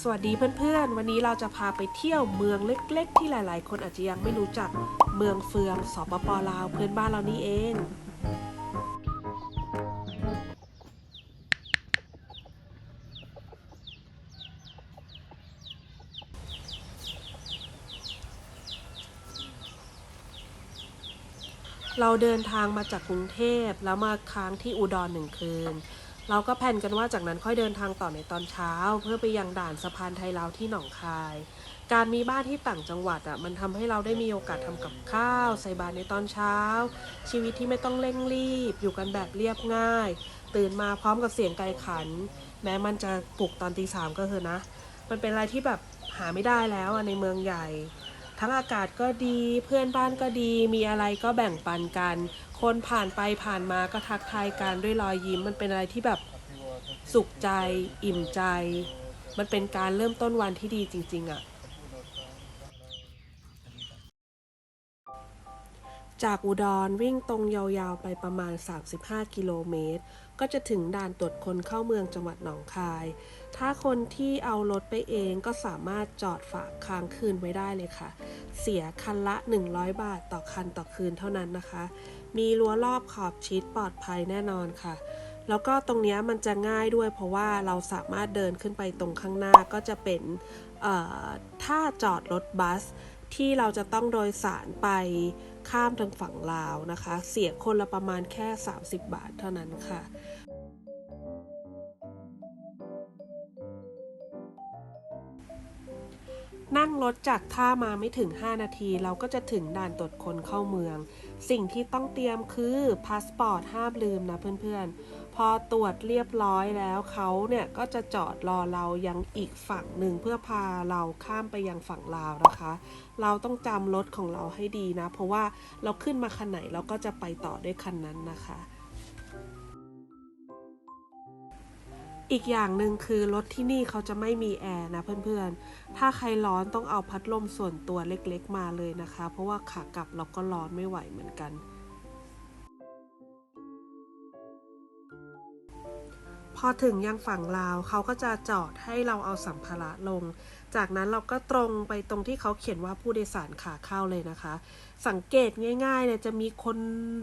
สวัสดีเพื่อนๆ วันนี้เราจะพาไปเที่ยวเมืองเล็กๆ ที่หลายๆ คนอาจจะยังไม่รู้จักเมืองเฟืองสปปลาวเพื่อนบ้านเรานี่เอง เราเดินทางมาจากกรุงเทพแล้วมาค้างที่อุดรหนึ่งคืน เราก็แผนกันว่าจากนั้นค่อยเดินทางต่อในตอนเช้า เพื่อไปยังด่านสะพานไทยลาวที่หนองคาย การมีบ้านที่ต่างจังหวัดอะมันทำให้เราได้มีโอกาสทำกับข้าว ใส่บาตรในตอนเช้า ชีวิตที่ไม่ต้องเร่งรีบ อยู่กันแบบเรียบง่าย ตื่นมาพร้อมกับเสียงไก่ขัน แม้มันจะปลุกตอนตีสามก็เถอะนะ มันเป็นอะไรที่แบบหาไม่ได้แล้วในเมืองใหญ่ ทั้งอากาศก็ดี เพื่อนบ้านก็ดี มีอะไรก็แบ่งปันกัน คนผ่านไปผ่านมาก็ทักทายกันด้วยรอยยิ้ม มันเป็นอะไรที่แบบสุขใจ อิ่มใจ มันเป็นการเริ่มต้นวันที่ดีจริง ๆอะจากอุดรวิ่งตรงยาวๆไปประมาณ 35 กิโลเมตร ก็จะถึงด่านตรวจคนเข้าเมืองจังหวัดหนองคาย ถ้าคนที่เอารถไปเองก็สามารถจอดฝากค้างคืนไว้ได้เลยค่ะ เสียคันละ 100 บาทต่อคันต่อคืนเท่านั้นนะคะ มีรั้วรอบขอบชิดปลอดภัยแน่นอนค่ะ แล้วก็ตรงนี้มันจะง่ายด้วยเพราะว่าเราสามารถเดินขึ้นไปตรงข้างหน้าก็จะเป็นเอ่อถ้าจอดรถบัสที่เราจะต้องโดยสารไป ข้ามทางฝั่งลาวนะคะ เสียคนละประมาณแค่ 30 บาทเท่านั้นค่ะนั่งรถจากท่ามาไม่ถึง 5 นาที เราก็จะถึงด่านตรวจคนเข้าเมือง สิ่งที่ต้องเตรียมคือพาสปอร์ตห้ามลืมนะเพื่อนๆ พอตรวจเรียบร้อยแล้วเขาเนี่ยก็จะจอดรอเรายังอีกฝั่งหนึ่งเพื่อพาเราข้ามไปยังฝั่งลาวนะคะ เราต้องจำรถของเราให้ดีนะ เพราะว่าเราขึ้นมาคันไหนเราก็จะไปต่อด้วยคันนั้นนะคะ อีกอย่างหนึ่งคือรถที่นี่เขาจะไม่มีแอร์นะเพื่อนๆ ถ้าใครร้อนต้องเอาพัดลมส่วนตัวเล็กๆมาเลยนะคะ เพราะว่าขากลับเราก็ร้อนไม่ไหวเหมือนกัน อถึงยังฝั่งลาวเขาก็จะจอดให้เราเอาสัมภาระลง จากนั้นเราก็ตรงไปตรงที่เขาเขียนว่าผู้โดยสารขาเข้าเลยนะคะ สังเกตง่ายๆเนี่ยจะมีคน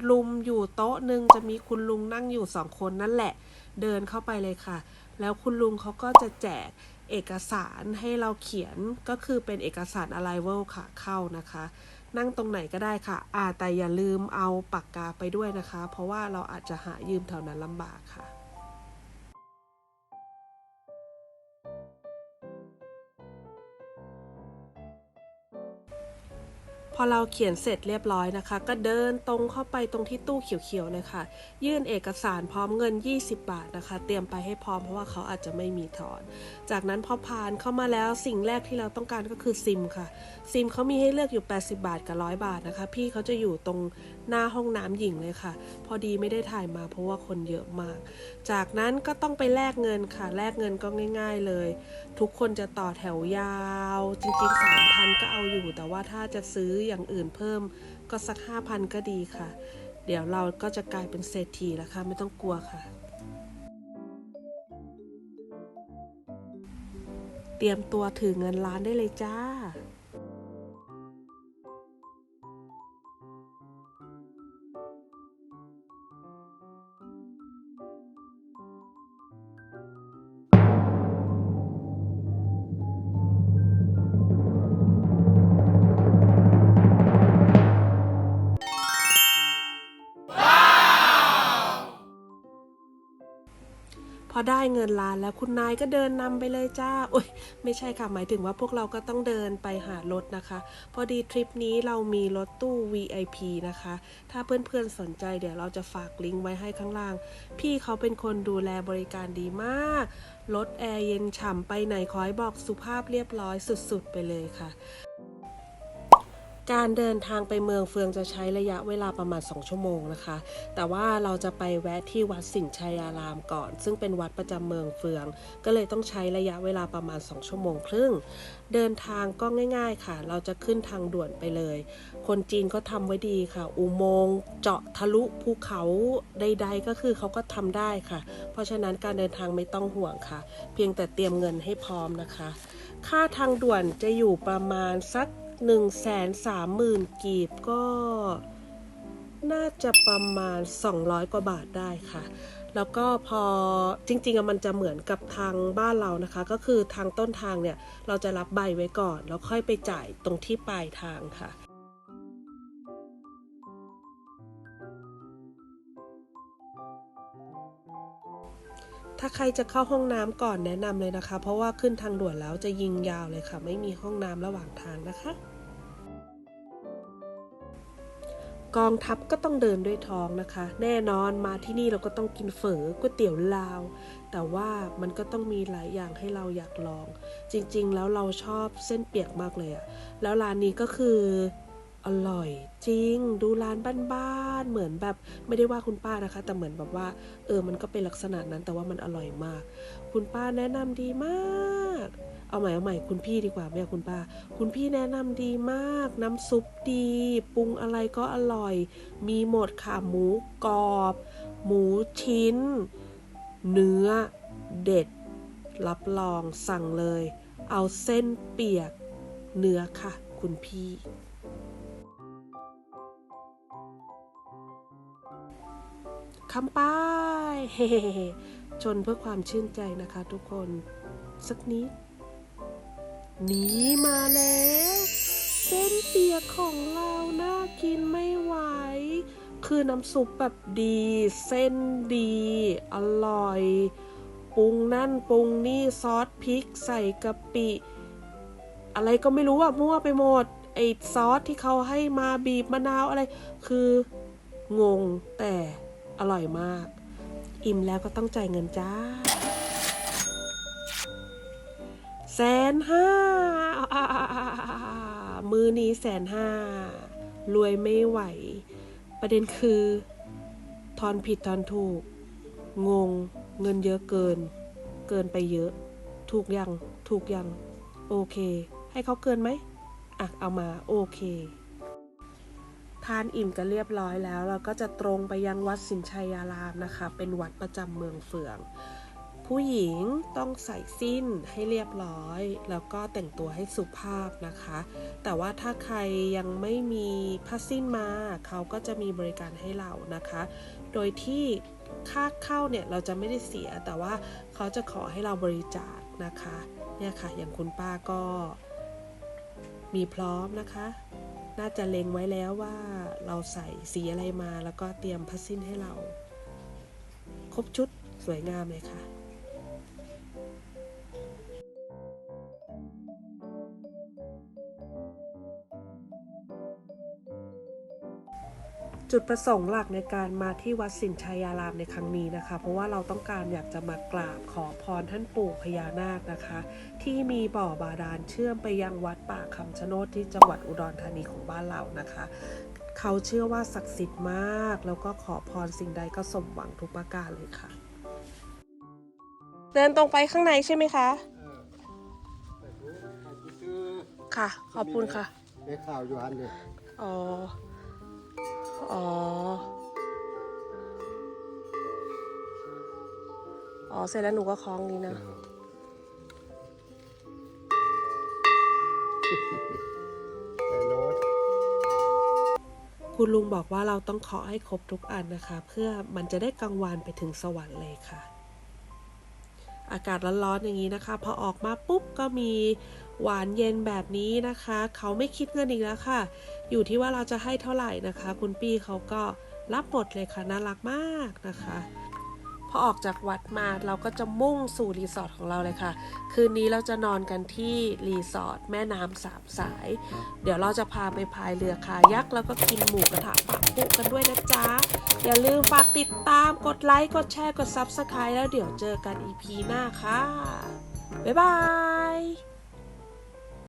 ลุมอยู่โต๊ะหนึ่งจะมีคุณลุงนั่งอยู่สองคนนั่นแหละ เดินเข้าไปเลยค่ะ แล้วคุณลุงเขาก็จะแจกเอกสารให้เราเขียนก็คือเป็นเอกสาร arrival ค่ะเข้านะคะ นั่งตรงไหนก็ได้ค่ะ อ่าแต่อย่าลืมเอาปากกาไปด้วยนะคะ เพราะว่าเราอาจจะหายืมแถวนั้นลำบากค่ะ อเราเขียนเสร็จเรียบร้อยนะคะ ก็เดินตรงเข้าไปตรงที่ตู้เขียวๆเลยค่ะ ยื่นเอกสารพร้อมเงิน 20 บาทนะคะ เตรียมไปให้พร้อมเพราะว่าเขาอาจจะไม่มีถอน จากนั้นพอผ่านเข้ามาแล้วสิ่งแรกที่เราต้องการก็คือซิมค่ะ ซิมเขามีให้เลือกอยู่ 80 บาทกับ 100 บาทนะคะ พี่เขาจะอยู่ตรงหน้าห้องน้ำหญิงเลยค่ะ พอดีไม่ได้ถ่ายมาเพราะว่าคนเยอะมาก จากนั้นก็ต้องไปแลกเงินค่ะ แลกเงินก็ง่าย ๆเลย ทุกคนจะต่อแถวยาว จริงๆ3,000ก็เอาอยู่ แต่ว่าถ้าจะซื้ออย่างอื่นเพิ่มก็สัก 5,000 ก็ดีค่ะ เดี๋ยวเราก็จะกลายเป็นเศรษฐีแล้วค่ะ ไม่ต้องกลัวค่ะ เตรียมตัวถือเงินล้านได้เลยจ้า พอได้เงินล้านแล้วคุณนายก็เดินนำไปเลยจ้าโอ้ยไม่ใช่ค่ะหมายถึงว่าพวกเราก็ต้องเดินไปหารถนะคะ พอดีทริปนี้เรามีรถตู้ VIP นะคะ ถ้าเพื่อนๆสนใจเดี๋ยวเราจะฝากลิงก์ไว้ให้ข้างล่าง พี่เขาเป็นคนดูแลบริการดีมากรถแอร์เย็นฉ่ำไปไหนขอให้บอกสุภาพเรียบร้อยสุดๆไปเลยค่ะ การเดินทางไปเมืองเฟืองจะใช้ระยะเวลาประมาณ 2 ชั่วโมงนะคะ แต่ว่าเราจะไปแวะที่วัดสิงห์ชัยอารามก่อน ซึ่งเป็นวัดประจำเมืองเฟือง ก็เลยต้องใช้ระยะเวลาประมาณ 2 ชั่วโมงครึ่ง เดินทางก็ง่ายๆค่ะ เราจะขึ้นทางด่วนไปเลย คนจีนก็ทำไว้ดีค่ะ อุโมงค์เจาะทะลุภูเขาใด ๆ ก็คือเขาก็ทำได้ค่ะ เพราะฉะนั้นการเดินทางไม่ต้องห่วงค่ะ เพียงแต่เตรียมเงินให้พร้อมนะคะ ค่าทางด่วนจะอยู่ประมาณสัก 1 3 0 0 0 0 กีบก็น่าจะประมาณ 200 กว่าบาทได้ค่ะ แล้วก็พอจริงๆอะมันจะเหมือนกับทางบ้านเรานะคะ ก็คือทางต้นทางเนี่ย เราจะรับใบไว้ก่อน แล้วค่อยไปจ่ายตรงที่ปลายทางค่ะถ้าใครจะเข้าห้องน้ำก่อนแนะนำเลยนะคะ เพราะว่าขึ้นทางด่วนแล้วจะยิงยาวเลยค่ะ ไม่มีห้องน้ำระหว่างทางนะคะ กองทัพก็ต้องเดินด้วยท้องนะคะ แน่นอนมาที่นี่เราก็ต้องกินเฝอก๋วยเตี๋ยวลาว แต่ว่ามันก็ต้องมีหลายอย่างให้เราอยากลอง จริงๆ แล้วเราชอบเส้นเปียกมากเลยอะแล้วร้านนี้ก็คืออร่อยจริง ดูร้านบ้านๆเหมือนแบบไม่ได้ว่าคุณป้านะคะ แต่เหมือนแบบว่า เออมันก็เป็นลักษณะนั้นแต่ว่ามันอร่อยมาก คุณป้าแนะนำดีมาก เอาใหม่เอาใหม่คุณพี่ดีกว่าไม่เอาคุณป้า คุณพี่แนะนำดีมาก น้ำซุปดี ปรุงอะไรก็อร่อย มีหมดค่ะหมูกรอบ หมูชิ้น เนื้อเด็ด รับรองสั่งเลย เอาเส้นเปียก เนื้อค่ะ คุณพี่ คำป้ายเฮ้ชนเพื่อความชื่นใจนะคะทุกคน สักนิด นี่มาแล้ว เส้นเปียกของเราน่ากินไม่ไหว คือน้ำซุปแบบดี เส้นดี อร่อย ปรุงนั่นปรุงนี่ซอสพริกใส่กะปิ อะไรก็ไม่รู้อะมั่วไปหมด ไอซอสที่เขาให้มาบีบมะนาวอะไร คืองงแต่อร่อยมาก อิ่มแล้วก็ต้องจ่ายเงินจ้า แสนห้ามือนี้แสนห้ารวยไม่ไหว ประเด็นคือ ทอนผิดทอนถูก งง เงินเยอะเกิน เกินไปเยอะ ถูกยัง ถูกยัง โอเค ให้เขาเกินไหมอะ เอามา โอเค ทานอิ่มกันเรียบร้อยแล้ว เราก็จะตรงไปยังวัดสินชัยอารามนะคะ เป็นวัดประจำเมืองเฟือง ผู้หญิงต้องใส่สิ้นให้เรียบร้อย แล้วก็แต่งตัวให้สุภาพนะคะ แต่ว่าถ้าใครยังไม่มีผ้าสิ้นมา เขาก็จะมีบริการให้เรานะคะ โดยที่ค่าเข้าเนี่ยเราจะไม่ได้เสียแต่ว่าเขาจะขอให้เราบริจาคนะคะเนี่ยค่ะอย่างคุณป้าก็มีพร้อมนะคะ น่าจะเล็งไว้แล้วว่าเราใส่สีอะไรมาแล้วก็เตรียมผ้าสิ้นให้เรา ครบชุดสวยงามเลยค่ะ จุดประสงค์หลักในการมาที่วัดสินชัยอารามในครั้งนี้นะคะ เพราะว่าเราต้องการอยากจะมากราบขอพรท่านปู่พญานาคนะคะ ที่มีบ่อบาดาลเชื่อมไปยังวัดป่าคำชะโนดที่จังหวัดอุดรธานีของบ้านเรานะคะ เขาเชื่อว่าศักดิ์สิทธิ์มาก แล้วก็ขอพรสิ่งใดก็สมหวังทุกประการเลยค่ะ เดินตรงไปข้างในใช่ไหมคะ ค่ะ ขอบคุณค่ะ ได้ข่าวอยู่อันเดียวอ๋อ อ๋อ อ๋อ เสร็จแล้วหนูก็คล้องนี้นะ แต่โน้ตคุณลุงบอกว่าเราต้องขอให้ครบทุกอันนะคะ เพื่อมันจะได้กังวานไปถึงสวรรค์เลยค่ะ อากาศร้อนๆอย่างนี้นะคะ พอออกมาปุ๊บก็มีหวานเย็นแบบนี้นะคะ เขาไม่คิดเงินอีกแล้วค่ะ อยู่ที่ว่าเราจะให้เท่าไหร่นะคะ คุณปี้เขาก็รับหมดเลยค่ะน่ารักมากนะคะ พอออกจากวัดมาเราก็จะมุ่งสู่รีสอร์ทของเราเลยค่ะ คืนนี้เราจะนอนกันที่รีสอร์ทแม่น้ำสามสาย เดี๋ยวเราจะพาไปพายเรือคายักแล้วก็กินหมูกระทะปากปุกันด้วยนะจ๊ะ อย่าลืมฝากติดตามกดไลค์ กดแชร์ กด Subscribe แล้วเดี๋ยวเจอกัน EP หน้าค่ะ บ๊ายบาย